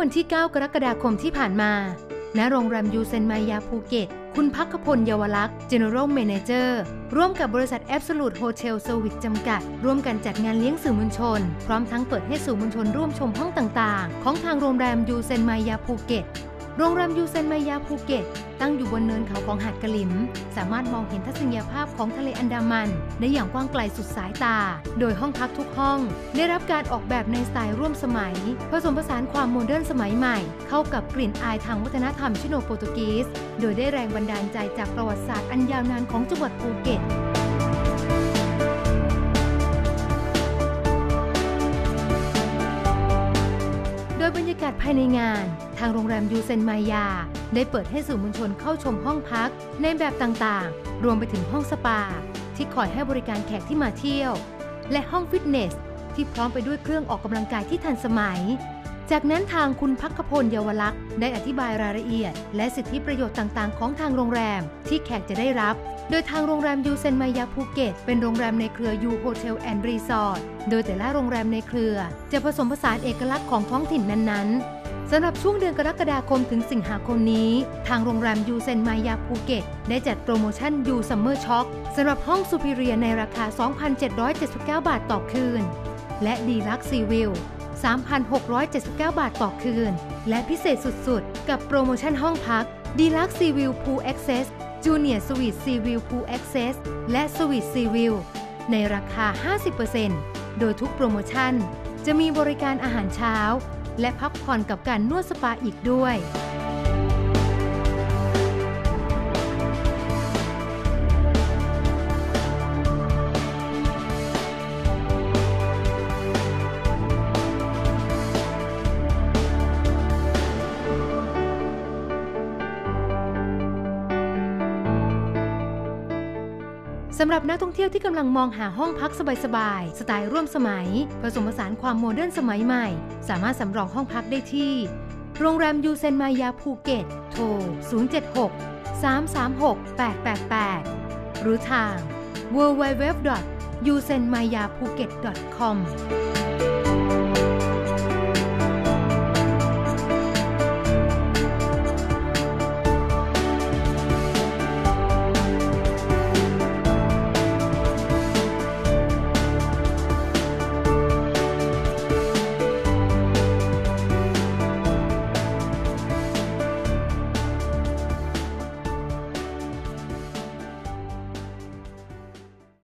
วันที่ 9 กรกฎาคมที่ผ่านมา ณ โรงแรมยูเซนมายาภูเก็ต คุณพักพลเยาวลักษณ์ General Manager ร่วมกับบริษัท Absolute Hotel Service จำกัด ร่วมกันจัดงานเลี้ยงสื่อมวลชน พร้อมทั้งเปิดให้สื่อมวลชนร่วมชมห้องต่างๆ ของทางโรงแรมยูเซนมายาภูเก็ต โรงแรมยูเซนมายาภูเก็ต ตั้งอยู่บนเนินเขาของหาดกะลิม สามารถมองเห็นทัศนียภาพของทะเลอันดามัน ได้อย่างกว้างไกลสุดสายตา โดยห้องพักทุกห้อง ได้รับการออกแบบในสไตล์ร่วมสมัย ผสมผสานความโมเดิร์นสมัยใหม่ เข้ากับกลิ่นอายทางวัฒนธรรมชิโนโปรตุกีส โดยได้แรงบันดาลใจจากประวัติศาสตร์อันยาวนานของจังหวัดภูเก็ตโดยบรรยากาศภายในงาน ทางโรงแรมยูเซนมายา ได้เปิดให้สื่อมวลชนเข้าชมห้องพัก ในแบบต่างๆ รวมไปถึงห้องสปา ที่คอยให้บริการแขกที่มาเที่ยว และห้องฟิตเนส ที่พร้อมไปด้วยเครื่องออกกำลังกายที่ทันสมัย จากนั้นทางคุณพักพลเยาวลักษณ์ได้อธิบายรายละเอียด และสิทธิประโยชน์ต่างๆ ของทางโรงแรมที่แขกจะได้รับ โดยทางโรงแรมยูเซนมายาภูเก็ตเป็นโรงแรมในเครือยูโฮเทลแอนด์รีสอร์ท โดยแต่ละโรงแรมในเครือ จะผสมผสานเอกลักษณ์ของท้องถิ่นนั้นๆ สำหรับช่วงเดือนกรกฎาคมถึงสิงหาคมนี้ ทางโรงแรมยูเซนมายาภูเก็ต ได้จัดโปรโมชั่นยูซัมเมอร์ช็อคสำหรับห้องซูพิเรียในราคา 2,779 บาทต่อคืน และดีลักซีวิว3,679 บาทต่อคืน และพิเศษสุดๆ กับโปรโมชั่นห้องพัก d e l u x e Sea View Pool Access Junior Suite Sea View Pool Access และ Suite Sea View ในราคา 50%โดยทุกโปรโมชั่น จะมีบริการอาหารเช้า และพักผ่อนกับการนวดสปาอีกด้วย สำหรับนักท่องเที่ยวที่กำลังมองหาห้องพักสบายๆ สไตล์ร่วมสมัย ผสมผสานความโมเดิร์นสมัยใหม่ สามารถสำรองห้องพักได้ที่ โรงแรมยูเซนมายาภูเก็ต โทร 076 336 888 หรือทาง www.usenmayapuket.com